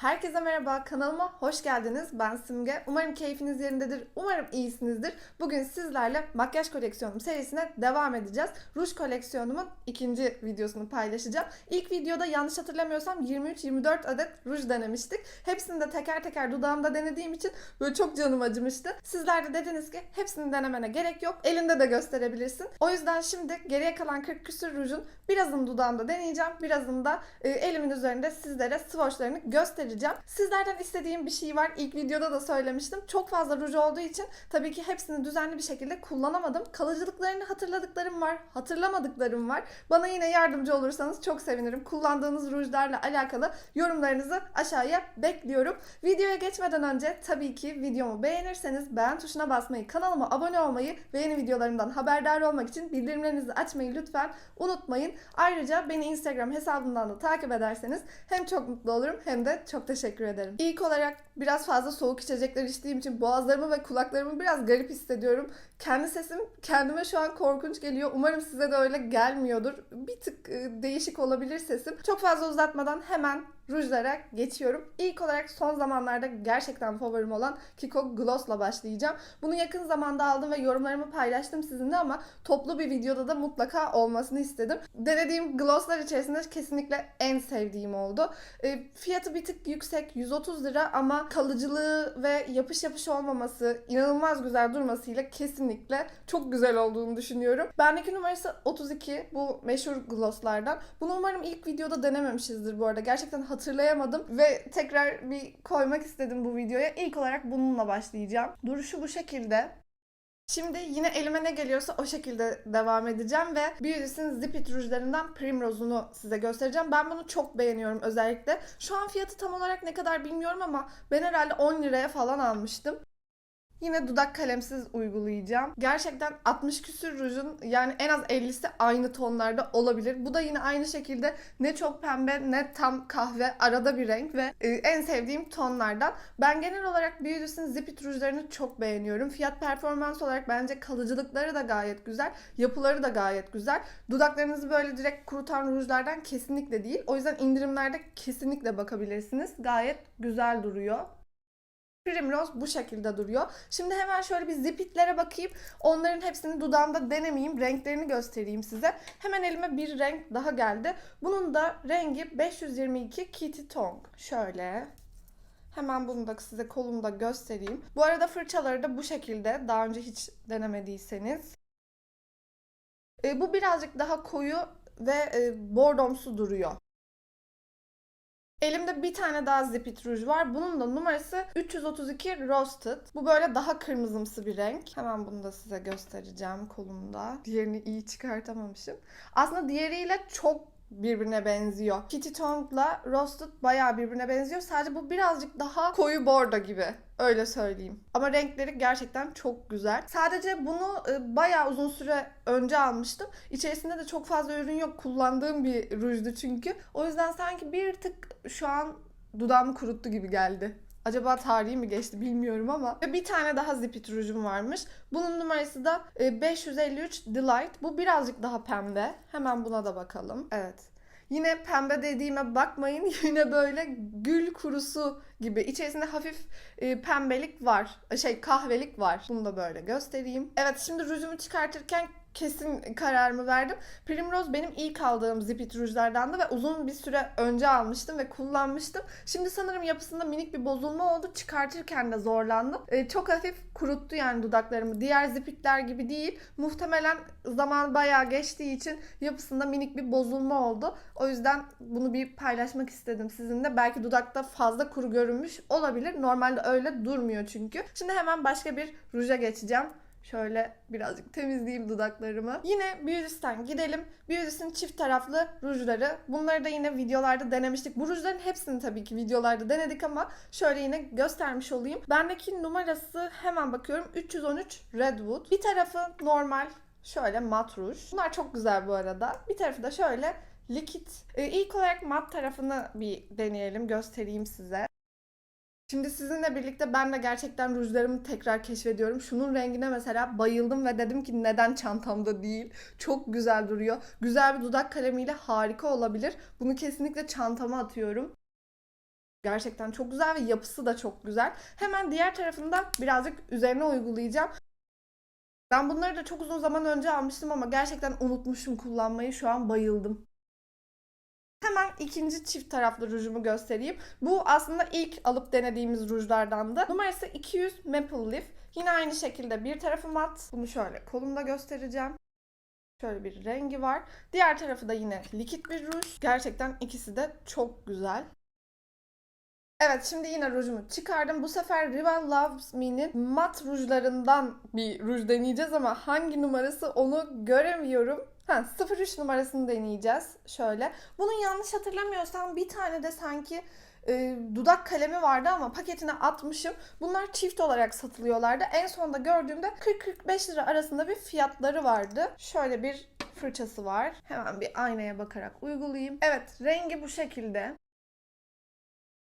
Herkese merhaba, kanalıma hoş geldiniz. Ben Simge. Umarım keyfiniz yerindedir, umarım iyisinizdir. Bugün sizlerle makyaj koleksiyonum serisine devam edeceğiz. Ruj koleksiyonumun ikinci videosunu paylaşacağım. İlk videoda yanlış hatırlamıyorsam 23-24 adet ruj denemiştik. Hepsini de teker teker dudağımda denediğim için böyle çok canım acımıştı. Sizler de dediniz ki hepsini denemene gerek yok, elinde de gösterebilirsin. O yüzden şimdi geriye kalan 40 küsür rujun birazını dudağımda deneyeceğim, birazını da e, elimin üzerinde sizlere swatchlarını göstereceğim. Sizlerden istediğim bir şey var. İlk videoda da söylemiştim. Çok fazla ruj olduğu için tabii ki hepsini düzenli bir şekilde kullanamadım. Kalıcılıklarını hatırladıklarım var, hatırlamadıklarım var. Bana yine yardımcı olursanız çok sevinirim. Kullandığınız rujlarla alakalı yorumlarınızı aşağıya bekliyorum. Videoya geçmeden önce tabii ki videomu beğenirseniz beğen tuşuna basmayı, kanalıma abone olmayı ve yeni videolarımdan haberdar olmak için bildirimlerinizi açmayı lütfen unutmayın. Ayrıca beni Instagram hesabımdan da takip ederseniz hem çok mutlu olurum hem de çok teşekkür ederim. İlk olarak biraz fazla soğuk içecekler içtiğim için boğazlarımı ve kulaklarımı biraz garip hissediyorum. Kendi sesim kendime şu an korkunç geliyor. Umarım size de öyle gelmiyordur. Bir tık e, değişik olabilir sesim. Çok fazla uzatmadan hemen rujlara geçiyorum. İlk olarak son zamanlarda gerçekten favorim olan Kiko Gloss'la başlayacağım. Bunu yakın zamanda aldım ve yorumlarımı paylaştım sizinle ama toplu bir videoda da mutlaka olmasını istedim. Denediğim glosslar içerisinde kesinlikle en sevdiğim oldu. E, fiyatı bir tık yüksek 130 lira ama kalıcılığı ve yapış yapış olmaması, inanılmaz güzel durmasıyla kesinlikle çok güzel olduğunu düşünüyorum. Bendeki numarası 32 bu meşhur glosslardan. Bunu umarım ilk videoda denememişizdir bu arada. Gerçekten hatırlayamadım ve tekrar bir koymak istedim bu videoya. İlk olarak bununla başlayacağım. Duruşu bu şekilde. Şimdi yine elime ne geliyorsa o şekilde devam edeceğim ve Beauty's'in Zip It rujlarından Primrose'unu size göstereceğim. Ben bunu çok beğeniyorum özellikle. Şu an fiyatı tam olarak ne kadar bilmiyorum ama ben herhalde 10 liraya falan almıştım. Yine dudak kalemsiz uygulayacağım. Gerçekten 60 küsür rujun yani en az 50'si aynı tonlarda olabilir. Bu da yine aynı şekilde ne çok pembe ne tam kahve arada bir renk ve e, en sevdiğim tonlardan. Ben genel olarak Beauty's'in Zip It rujlarını çok beğeniyorum. Fiyat performans olarak bence kalıcılıkları da gayet güzel. Yapıları da gayet güzel. Dudaklarınızı böyle direkt kurutan rujlardan kesinlikle değil. O yüzden indirimlerde kesinlikle bakabilirsiniz. Gayet güzel duruyor. Primrose bu şekilde duruyor. Şimdi hemen şöyle bir zipitlere bakayım. Onların hepsini dudağımda denemeyeyim. Renklerini göstereyim size. Hemen elime bir renk daha geldi. Bunun da rengi 522 Kitty Tongue. Şöyle. Hemen bunu da size kolumda göstereyim. Bu arada fırçaları da bu şekilde. Daha önce hiç denemediyseniz. E, bu birazcık daha koyu ve e, bordomsu duruyor. Elimde bir tane daha Zipit ruj var. Bunun da numarası 332 Roasted. Bu böyle daha kırmızımsı bir renk. Hemen bunu da size göstereceğim kolumda. Diğerini iyi çıkartamamışım. Aslında diğeriyle çok birbirine benziyor. Kitty Tongue'la Roasted bayağı birbirine benziyor. Sadece bu birazcık daha koyu bordo gibi. Öyle söyleyeyim. Ama renkleri gerçekten çok güzel. Sadece bunu e, bayağı uzun süre önce almıştım. İçerisinde de çok fazla ürün yok. Kullandığım bir rujdu çünkü. O yüzden sanki bir tık şu an dudağımı kuruttu gibi geldi. Acaba tarihi mi geçti bilmiyorum ama. Bir tane daha Zipit rujum varmış. Bunun numarası da e, 553 Delight. Bu birazcık daha pembe. Hemen buna da bakalım. Evet. Yine pembe dediğime bakmayın. Yine böyle gül kurusu gibi. İçerisinde hafif e, pembelik var. Şey kahvelik var. Bunu da böyle göstereyim. Evet şimdi rujumu çıkartırken kesin kararımı verdim. Primrose benim ilk aldığım Zipit rujlardandı ve uzun bir süre önce almıştım ve kullanmıştım. Şimdi sanırım yapısında minik bir bozulma oldu. Çıkartırken de zorlandım. Ee, çok hafif kuruttu yani dudaklarımı. Diğer Zipitler gibi değil. Muhtemelen zaman bayağı geçtiği için yapısında minik bir bozulma oldu. O yüzden bunu bir paylaşmak istedim sizinle. Belki dudakta fazla kuru görünmüş olabilir. Normalde öyle durmuyor çünkü. Şimdi hemen başka bir ruja geçeceğim. Şöyle birazcık temizleyeyim dudaklarımı. Yine Beauty's'ten gidelim. Beauty's'in çift taraflı rujları. Bunları da yine videolarda denemiştik. Bu rujların hepsini tabii ki videolarda denedik ama şöyle yine göstermiş olayım. Bendeki numarası hemen bakıyorum. 313 Redwood. Bir tarafı normal şöyle mat ruj. Bunlar çok güzel bu arada. Bir tarafı da şöyle likit. Ee, ilk olarak mat tarafını bir deneyelim, göstereyim size. Şimdi sizinle birlikte ben de gerçekten rujlarımı tekrar keşfediyorum. Şunun rengine mesela bayıldım ve dedim ki neden çantamda değil. Çok güzel duruyor. Güzel bir dudak kalemiyle harika olabilir. Bunu kesinlikle çantama atıyorum. Gerçekten çok güzel ve yapısı da çok güzel. Hemen diğer tarafında birazcık üzerine uygulayacağım. Ben bunları da çok uzun zaman önce almıştım ama gerçekten unutmuşum kullanmayı. Şu an bayıldım. Hemen ikinci çift taraflı rujumu göstereyim. Bu aslında ilk alıp denediğimiz rujlardandı. Numarası 200 Maple Leaf. Yine aynı şekilde bir tarafı mat. Bunu şöyle kolumda göstereceğim. Şöyle bir rengi var. Diğer tarafı da yine likit bir ruj. Gerçekten ikisi de çok güzel. Evet şimdi yine rujumu çıkardım. Bu sefer Rival Loves Me'nin mat rujlarından bir ruj deneyeceğiz ama hangi numarası onu göremiyorum. Ha 03 numarasını deneyeceğiz. Şöyle. Bunun yanlış hatırlamıyorsam bir tane de sanki e, dudak kalemi vardı ama paketine atmışım. Bunlar çift olarak satılıyorlardı. En sonda gördüğümde 40-45 lira arasında bir fiyatları vardı. Şöyle bir fırçası var. Hemen bir aynaya bakarak uygulayayım. Evet rengi bu şekilde.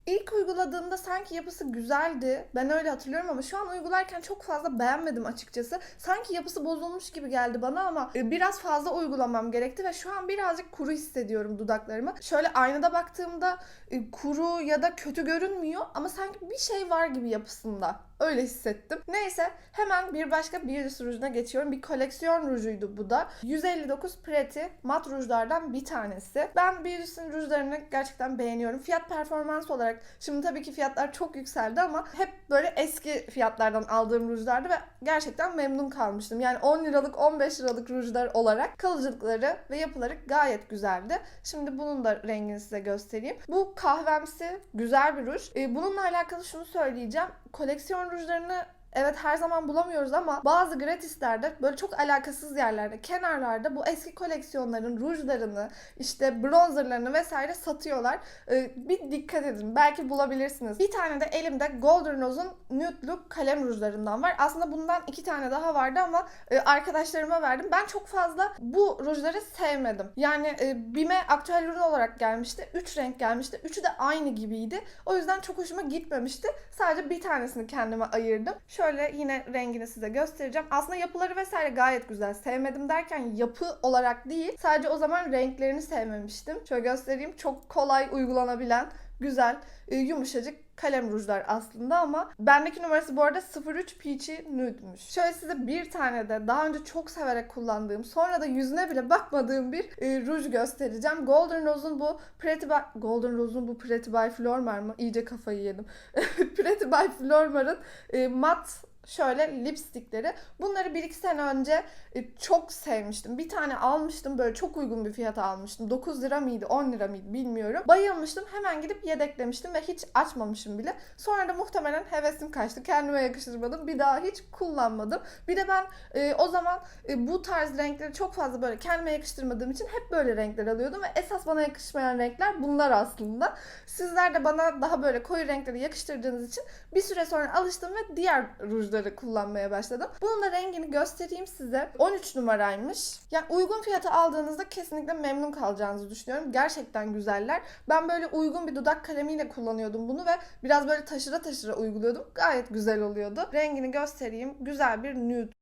İlk uyguladığımda sanki yapısı güzeldi. Ben öyle hatırlıyorum ama şu an uygularken çok fazla beğenmedim açıkçası. Sanki yapısı bozulmuş gibi geldi bana ama e, biraz fazla uygulamam gerekti ve şu an birazcık kuru hissediyorum dudaklarımı. Şöyle aynada baktığımda e, kuru ya da kötü görünmüyor ama sanki bir şey var gibi yapısında. Öyle hissettim. Neyse hemen bir başka Beauty rujuna geçiyorum. Bir koleksiyon rujuydu bu da. 159 Pretty mat rujlardan bir tanesi. Ben Beauty'sin rujlarını gerçekten beğeniyorum. Fiyat performans olarak şimdi tabii ki fiyatlar çok yükseldi ama hep böyle eski fiyatlardan aldığım rujlardı ve gerçekten memnun kalmıştım. Yani 10 liralık 15 liralık rujlar olarak kalıcılıkları ve yapıları gayet güzeldi. Şimdi bunun da rengini size göstereyim. Bu kahvemsi güzel bir ruj. Ee, bununla alakalı şunu söyleyeceğim. Koleksiyon rujlarını Evet her zaman bulamıyoruz ama bazı gratislerde böyle çok alakasız yerlerde, kenarlarda bu eski koleksiyonların rujlarını, işte bronzerlarını vesaire satıyorlar. Ee, bir dikkat edin. Belki bulabilirsiniz. Bir tane de elimde Golden Rose'un Nude Look kalem rujlarından var. Aslında bundan iki tane daha vardı ama e, arkadaşlarıma verdim. Ben çok fazla bu rujları sevmedim. Yani e, BİM'e aktüel ürün olarak gelmişti. Üç renk gelmişti. Üçü de aynı gibiydi. O yüzden çok hoşuma gitmemişti. Sadece bir tanesini kendime ayırdım. Şöyle yine rengini size göstereceğim. Aslında yapıları vesaire gayet güzel. Sevmedim derken yapı olarak değil. Sadece o zaman renklerini sevmemiştim. Şöyle göstereyim. Çok kolay uygulanabilen, güzel, e, yumuşacık kalem rujlar aslında ama bendeki numarası bu arada 03 Peachy Nude'müş. Şöyle size bir tane de daha önce çok severek kullandığım sonra da yüzüne bile bakmadığım bir e, ruj göstereceğim. Golden Rose'un bu Pretty by... Golden Rose'un bu Pretty by Flormar mı? İyice kafayı yedim. Pretty by Flormar'ın e, mat şöyle lipstikleri. Bunları bir iki sene önce e, çok sevmiştim. Bir tane almıştım böyle çok uygun bir fiyata almıştım. 9 lira mıydı 10 lira mıydı bilmiyorum. Bayılmıştım hemen gidip yedeklemiştim ve hiç açmamışım bile. Sonra da muhtemelen hevesim kaçtı. Kendime yakıştırmadım. Bir daha hiç kullanmadım. Bir de ben e, o zaman e, bu tarz renkleri çok fazla böyle kendime yakıştırmadığım için hep böyle renkler alıyordum ve esas bana yakışmayan renkler bunlar aslında. Sizler de bana daha böyle koyu renkleri yakıştırdığınız için bir süre sonra alıştım ve diğer rujları kullanmaya başladım. Bunun da rengini göstereyim size. 13 numaraymış. Yani uygun fiyata aldığınızda kesinlikle memnun kalacağınızı düşünüyorum. Gerçekten güzeller. Ben böyle uygun bir dudak kalemiyle kullanıyordum bunu ve biraz böyle taşıra taşıra uyguluyordum. Gayet güzel oluyordu. Rengini göstereyim. Güzel bir nude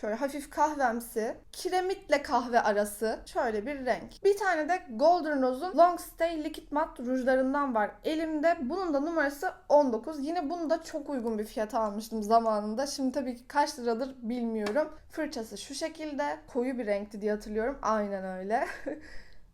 Şöyle hafif kahvemsi, kiremitle kahve arası şöyle bir renk. Bir tane de Golden Rose'un Long Stay Liquid Matte rujlarından var elimde. Bunun da numarası 19. Yine bunu da çok uygun bir fiyata almıştım zamanında. Şimdi tabii ki kaç liradır bilmiyorum. Fırçası şu şekilde. Koyu bir renkti diye hatırlıyorum. Aynen öyle.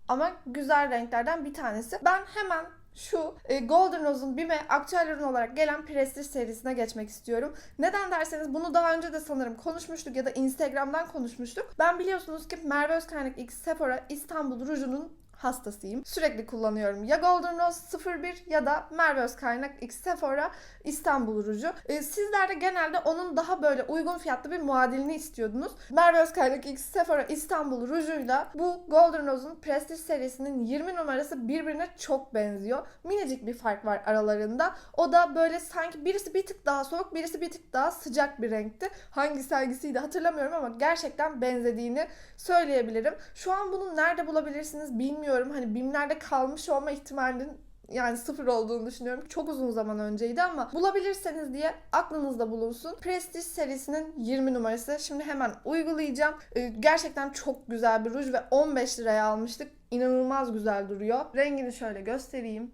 Ama güzel renklerden bir tanesi. Ben hemen şu e, Golden Rose'un BİM'e aktüel ürün olarak gelen Prestige serisine geçmek istiyorum. Neden derseniz bunu daha önce de sanırım konuşmuştuk ya da Instagram'dan konuşmuştuk. Ben biliyorsunuz ki Merve Özkaynak X Sephora İstanbul rujunun hastasıyım. Sürekli kullanıyorum. Ya Golden Rose 01 ya da Merve Özkaynak X Sephora İstanbul ruju. Ee, sizler de genelde onun daha böyle uygun fiyatlı bir muadilini istiyordunuz. Merve Özkaynak X Sephora İstanbul rujuyla bu Golden Rose'un Prestige serisinin 20 numarası birbirine çok benziyor. Minicik bir fark var aralarında. O da böyle sanki birisi bir tık daha soğuk, birisi bir tık daha sıcak bir renkti. Hangi sergisiydi hatırlamıyorum ama gerçekten benzediğini söyleyebilirim. Şu an bunu nerede bulabilirsiniz bilmiyorum. Hani BİM'lerde kalmış olma ihtimalinin yani sıfır olduğunu düşünüyorum. Çok uzun zaman önceydi ama bulabilirseniz diye aklınızda bulunsun. Prestige serisinin 20 numarası. Şimdi hemen uygulayacağım. Ee, gerçekten çok güzel bir ruj ve 15 liraya almıştık. İnanılmaz güzel duruyor. Rengini şöyle göstereyim.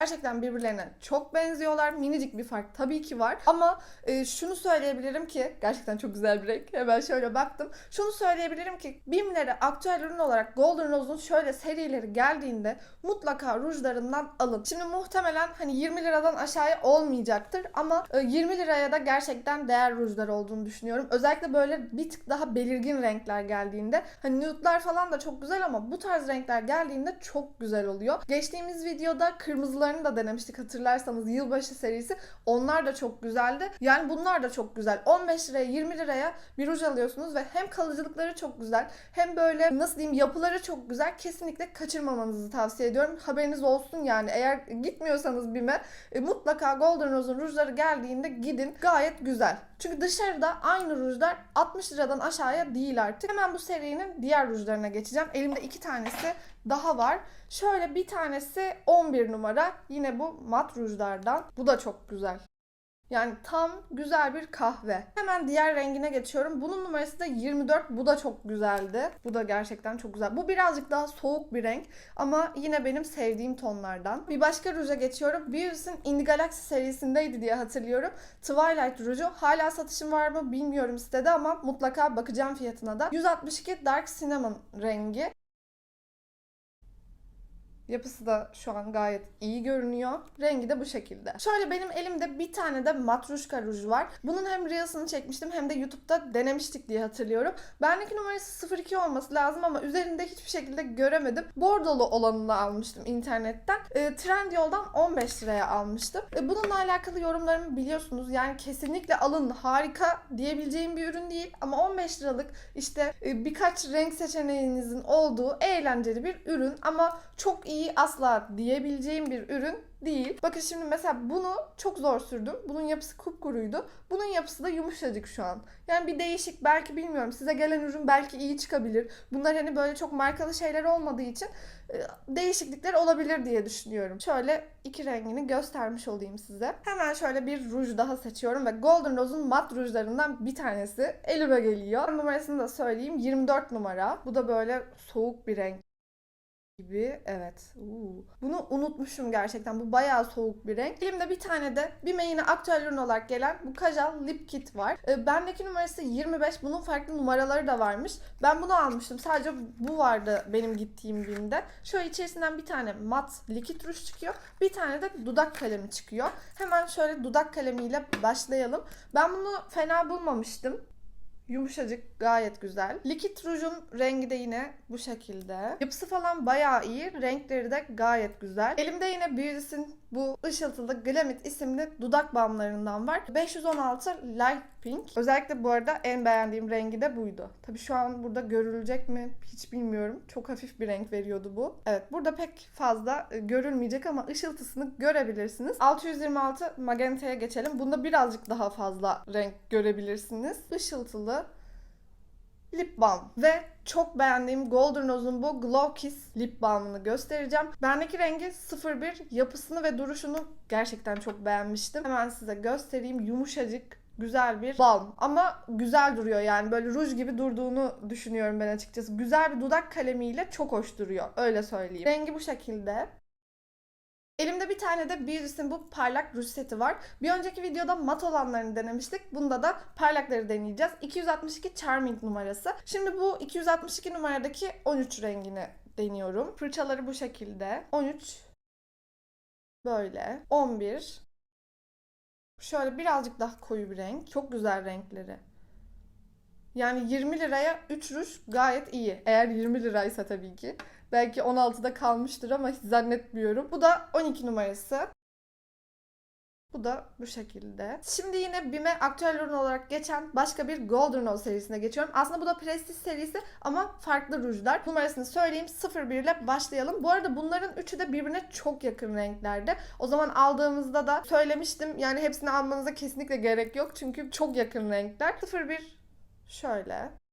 Gerçekten birbirlerine çok benziyorlar. Minicik bir fark tabii ki var. Ama e, şunu söyleyebilirim ki gerçekten çok güzel bir renk. Hemen şöyle baktım. Şunu söyleyebilirim ki BİM'lere aktüel ürün olarak Golden Rose'un şöyle serileri geldiğinde mutlaka rujlarından alın. Şimdi muhtemelen hani 20 liradan aşağıya olmayacaktır ama e, 20 liraya da gerçekten değer rujlar olduğunu düşünüyorum. Özellikle böyle bir tık daha belirgin renkler geldiğinde hani nude'lar falan da çok güzel ama bu tarz renkler geldiğinde çok güzel oluyor. Geçtiğimiz videoda kırmızılarını da denemiştik hatırlarsanız yılbaşı serisi. Onlar da çok güzeldi. Yani bunlar da çok güzel. 15 liraya 20 liraya bir ruj alıyorsunuz ve hem kalıcılıkları çok güzel hem böyle nasıl diyeyim yapıları çok güzel. Kesinlikle kaçırmamanızı tavsiye ediyorum. Haberiniz olsun yani. Eğer gitmiyorsanız BİM'e e, mutlaka Golden Rose'un rujları geldiğinde gidin. Gayet güzel. Çünkü dışarıda aynı rujlar 60 liradan aşağıya değil artık. Hemen bu serinin diğer rujlarına geçeceğim. Elimde iki tanesi daha var. Şöyle bir tanesi 11 numara. Yine bu mat rujlardan. Bu da çok güzel. Yani tam güzel bir kahve. Hemen diğer rengine geçiyorum. Bunun numarası da 24. Bu da çok güzeldi. Bu da gerçekten çok güzel. Bu birazcık daha soğuk bir renk ama yine benim sevdiğim tonlardan. Bir başka ruja geçiyorum. Beauty's'in In the serisindeydi diye hatırlıyorum. Twilight ruju. Hala satışım var mı bilmiyorum sitede ama mutlaka bakacağım fiyatına da. 162 Dark Cinnamon rengi. Yapısı da şu an gayet iyi görünüyor. Rengi de bu şekilde. Şöyle benim elimde bir tane de matruşka ruj var. Bunun hem Reels'ını çekmiştim hem de YouTube'da denemiştik diye hatırlıyorum. Bendeki numarası 02 olması lazım ama üzerinde hiçbir şekilde göremedim. Bordolu olanını almıştım internetten. E, Trendyol'dan 15 liraya almıştım. E, bununla alakalı yorumlarımı biliyorsunuz. Yani kesinlikle alın harika diyebileceğim bir ürün değil. Ama 15 liralık işte e, birkaç renk seçeneğinizin olduğu eğlenceli bir ürün. Ama çok iyi asla diyebileceğim bir ürün değil. Bakın şimdi mesela bunu çok zor sürdüm. Bunun yapısı kupkuruydu. Bunun yapısı da yumuşacık şu an. Yani bir değişik belki bilmiyorum. Size gelen ürün belki iyi çıkabilir. Bunlar hani böyle çok markalı şeyler olmadığı için e, değişiklikler olabilir diye düşünüyorum. Şöyle iki rengini göstermiş olayım size. Hemen şöyle bir ruj daha seçiyorum ve Golden Rose'un mat rujlarından bir tanesi elime geliyor. Numarasını da söyleyeyim. 24 numara. Bu da böyle soğuk bir renk gibi. Evet. Uuu. Bunu unutmuşum gerçekten. Bu bayağı soğuk bir renk. Elimde bir tane de bir yine aktüel ürün olarak gelen bu Kajal Lip Kit var. Ee, bendeki numarası 25. Bunun farklı numaraları da varmış. Ben bunu almıştım. Sadece bu vardı benim gittiğim BİM'de. Şöyle içerisinden bir tane mat likit ruj çıkıyor. Bir tane de dudak kalemi çıkıyor. Hemen şöyle dudak kalemiyle başlayalım. Ben bunu fena bulmamıştım. Yumuşacık, gayet güzel. Likit rujun rengi de yine bu şekilde. Yapısı falan bayağı iyi. Renkleri de gayet güzel. Elimde yine Beauty's'in bu ışıltılı Glamit isimli dudak balmlarından var. 516 Light Pink. Özellikle bu arada en beğendiğim rengi de buydu. Tabii şu an burada görülecek mi hiç bilmiyorum. Çok hafif bir renk veriyordu bu. Evet burada pek fazla e, görülmeyecek ama ışıltısını görebilirsiniz. 626 Magenta'ya geçelim. Bunda birazcık daha fazla renk görebilirsiniz. Işıltılı lip balm ve çok beğendiğim Golden Rose'un bu Glow Kiss lip balmını göstereceğim. Bendeki rengi 01 yapısını ve duruşunu gerçekten çok beğenmiştim. Hemen size göstereyim. Yumuşacık, güzel bir balm. Ama güzel duruyor yani böyle ruj gibi durduğunu düşünüyorum ben açıkçası. Güzel bir dudak kalemiyle çok hoş duruyor. Öyle söyleyeyim. Rengi bu şekilde. Elimde bir tane de Beauty's'in bu parlak ruj seti var. Bir önceki videoda mat olanlarını denemiştik. Bunda da parlakları deneyeceğiz. 262 Charming numarası. Şimdi bu 262 numaradaki 13 rengini deniyorum. Fırçaları bu şekilde. 13 böyle. 11 şöyle birazcık daha koyu bir renk. Çok güzel renkleri. Yani 20 liraya 3 ruj gayet iyi. Eğer 20 liraysa tabii ki. Belki 16'da kalmıştır ama hiç zannetmiyorum. Bu da 12 numarası. Bu da bu şekilde. Şimdi yine BİM'e aktüel ürün olarak geçen başka bir Golden Rose serisine geçiyorum. Aslında bu da Prestige serisi ama farklı rujlar. Numarasını söyleyeyim 01 ile başlayalım. Bu arada bunların üçü de birbirine çok yakın renklerde. O zaman aldığımızda da söylemiştim. Yani hepsini almanıza kesinlikle gerek yok. Çünkü çok yakın renkler. 01 şöyle.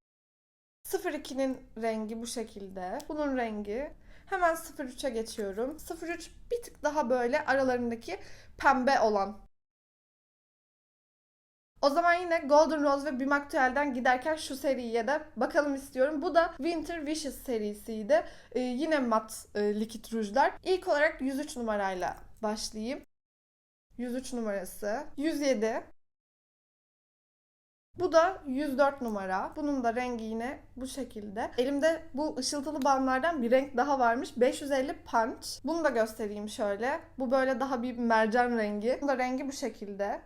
02'nin rengi bu şekilde. Bunun rengi. Hemen 03'e geçiyorum. 03 bir tık daha böyle aralarındaki pembe olan. O zaman yine Golden Rose ve Bim Aktüel'den giderken şu seriye de bakalım istiyorum. Bu da Winter Wishes serisiydi. Ee, yine mat e, likit rujlar. İlk olarak 103 numarayla başlayayım. 103 numarası. 107. Bu da 104 numara. Bunun da rengi yine bu şekilde. Elimde bu ışıltılı bandlardan bir renk daha varmış. 550 Punch. Bunu da göstereyim şöyle. Bu böyle daha bir mercan rengi. Bunun da rengi bu şekilde.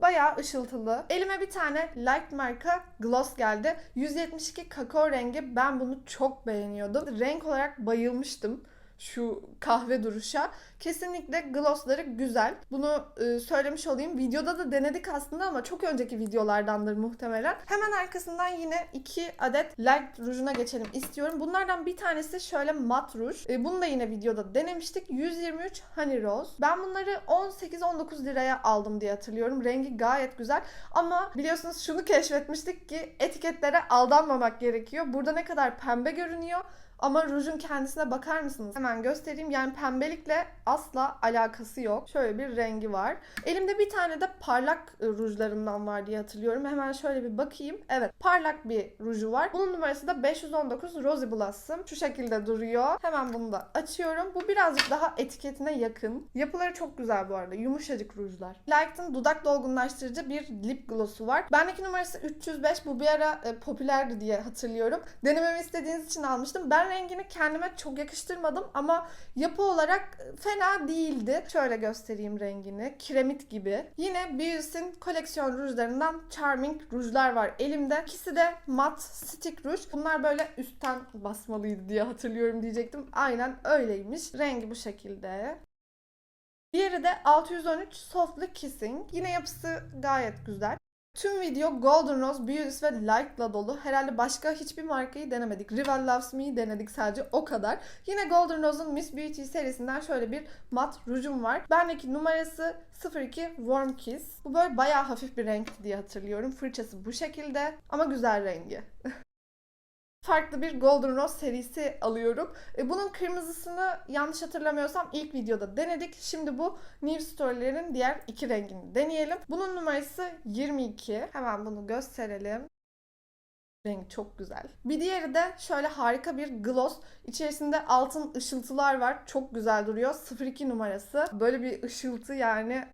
Bayağı ışıltılı. Elime bir tane Light marka gloss geldi. 172 kakao rengi. Ben bunu çok beğeniyordum. Renk olarak bayılmıştım şu kahve duruşa. Kesinlikle glossları güzel. Bunu e, söylemiş olayım. Videoda da denedik aslında ama çok önceki videolardandır muhtemelen. Hemen arkasından yine iki adet light rujuna geçelim istiyorum. Bunlardan bir tanesi şöyle mat ruj. E, bunu da yine videoda denemiştik. 123 Honey Rose. Ben bunları 18-19 liraya aldım diye hatırlıyorum. Rengi gayet güzel. Ama biliyorsunuz şunu keşfetmiştik ki etiketlere aldanmamak gerekiyor. Burada ne kadar pembe görünüyor. Ama rujun kendisine bakar mısınız? Hemen göstereyim. Yani pembelikle asla alakası yok. Şöyle bir rengi var. Elimde bir tane de parlak e, rujlarımdan var diye hatırlıyorum. Hemen şöyle bir bakayım. Evet parlak bir ruju var. Bunun numarası da 519 Rosy Blossom. Şu şekilde duruyor. Hemen bunu da açıyorum. Bu birazcık daha etiketine yakın. Yapıları çok güzel bu arada. Yumuşacık rujlar. Light'ın dudak dolgunlaştırıcı bir lip gloss'u var. Bendeki numarası 305. Bu bir ara e, popülerdi diye hatırlıyorum. Denememi istediğiniz için almıştım. Ben rengini kendime çok yakıştırmadım ama yapı olarak fena değildi. Şöyle göstereyim rengini. Kiremit gibi. Yine Beauty's'in koleksiyon rujlarından Charming rujlar var elimde. İkisi de mat stick ruj. Bunlar böyle üstten basmalıydı diye hatırlıyorum diyecektim. Aynen öyleymiş. Rengi bu şekilde. Diğeri de 613 Softly Kissing. Yine yapısı gayet güzel. Tüm video Golden Rose, Beauty ve Light'la dolu. Herhalde başka hiçbir markayı denemedik. Rival Loves Me'yi denedik sadece o kadar. Yine Golden Rose'un Miss Beauty serisinden şöyle bir mat rujum var. Bendeki numarası 02 Warm Kiss. Bu böyle bayağı hafif bir renk diye hatırlıyorum. Fırçası bu şekilde ama güzel rengi. farklı bir Golden Rose serisi alıyorum. E, Bunun kırmızısını yanlış hatırlamıyorsam ilk videoda denedik. Şimdi bu New Story'lerin diğer iki rengini deneyelim. Bunun numarası 22. Hemen bunu gösterelim. Renk çok güzel. Bir diğeri de şöyle harika bir gloss. İçerisinde altın ışıltılar var. Çok güzel duruyor. 02 numarası. Böyle bir ışıltı yani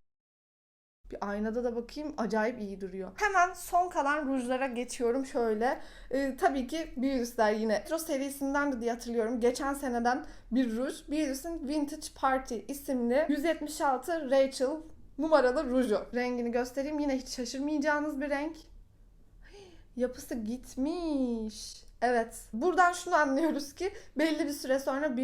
bir aynada da bakayım acayip iyi duruyor. Hemen son kalan rujlara geçiyorum şöyle. Ee, tabii ki Beauty'sler yine. Retro serisinden de diye hatırlıyorum. Geçen seneden bir ruj. Beauty's'in Vintage Party isimli 176 Rachel numaralı ruju. Rengini göstereyim. Yine hiç şaşırmayacağınız bir renk. Yapısı gitmiş. Evet. Buradan şunu anlıyoruz ki belli bir süre sonra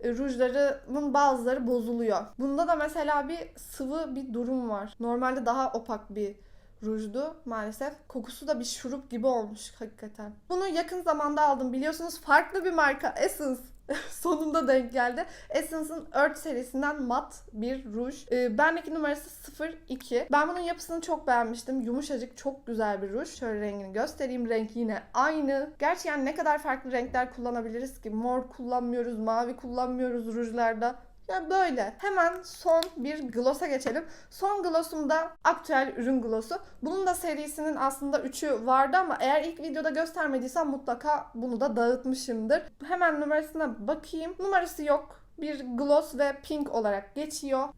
e, rujlarının bazıları bozuluyor. Bunda da mesela bir sıvı bir durum var. Normalde daha opak bir rujdu maalesef. Kokusu da bir şurup gibi olmuş hakikaten. Bunu yakın zamanda aldım. Biliyorsunuz farklı bir marka Essence. Sonunda denk geldi. Essence'ın Earth serisinden mat bir ruj. Ee, bendeki numarası 02. Ben bunun yapısını çok beğenmiştim. Yumuşacık, çok güzel bir ruj. Şöyle rengini göstereyim. Renk yine aynı. Gerçi yani ne kadar farklı renkler kullanabiliriz ki? Mor kullanmıyoruz, mavi kullanmıyoruz rujlarda. Ya böyle. Hemen son bir gloss'a geçelim. Son gloss'um da aktüel ürün gloss'u. Bunun da serisinin aslında üçü vardı ama eğer ilk videoda göstermediysem mutlaka bunu da dağıtmışımdır. Hemen numarasına bakayım. Numarası yok. Bir gloss ve pink olarak geçiyor.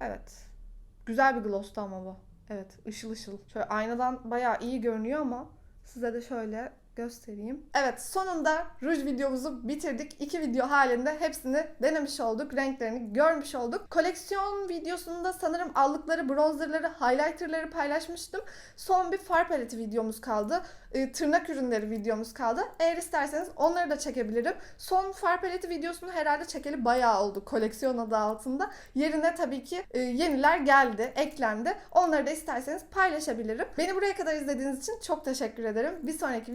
Evet. Güzel bir gloss'tu ama bu. Evet ışıl ışıl. Şöyle aynadan bayağı iyi görünüyor ama size de şöyle göstereyim. Evet sonunda ruj videomuzu bitirdik. İki video halinde hepsini denemiş olduk. Renklerini görmüş olduk. Koleksiyon videosunda sanırım aldıkları bronzerları, highlighterları paylaşmıştım. Son bir far paleti videomuz kaldı. Ee, tırnak ürünleri videomuz kaldı. Eğer isterseniz onları da çekebilirim. Son far paleti videosunu herhalde çekeli bayağı oldu koleksiyon adı altında. Yerine tabii ki e, yeniler geldi, eklendi. Onları da isterseniz paylaşabilirim. Beni buraya kadar izlediğiniz için çok teşekkür ederim. Bir sonraki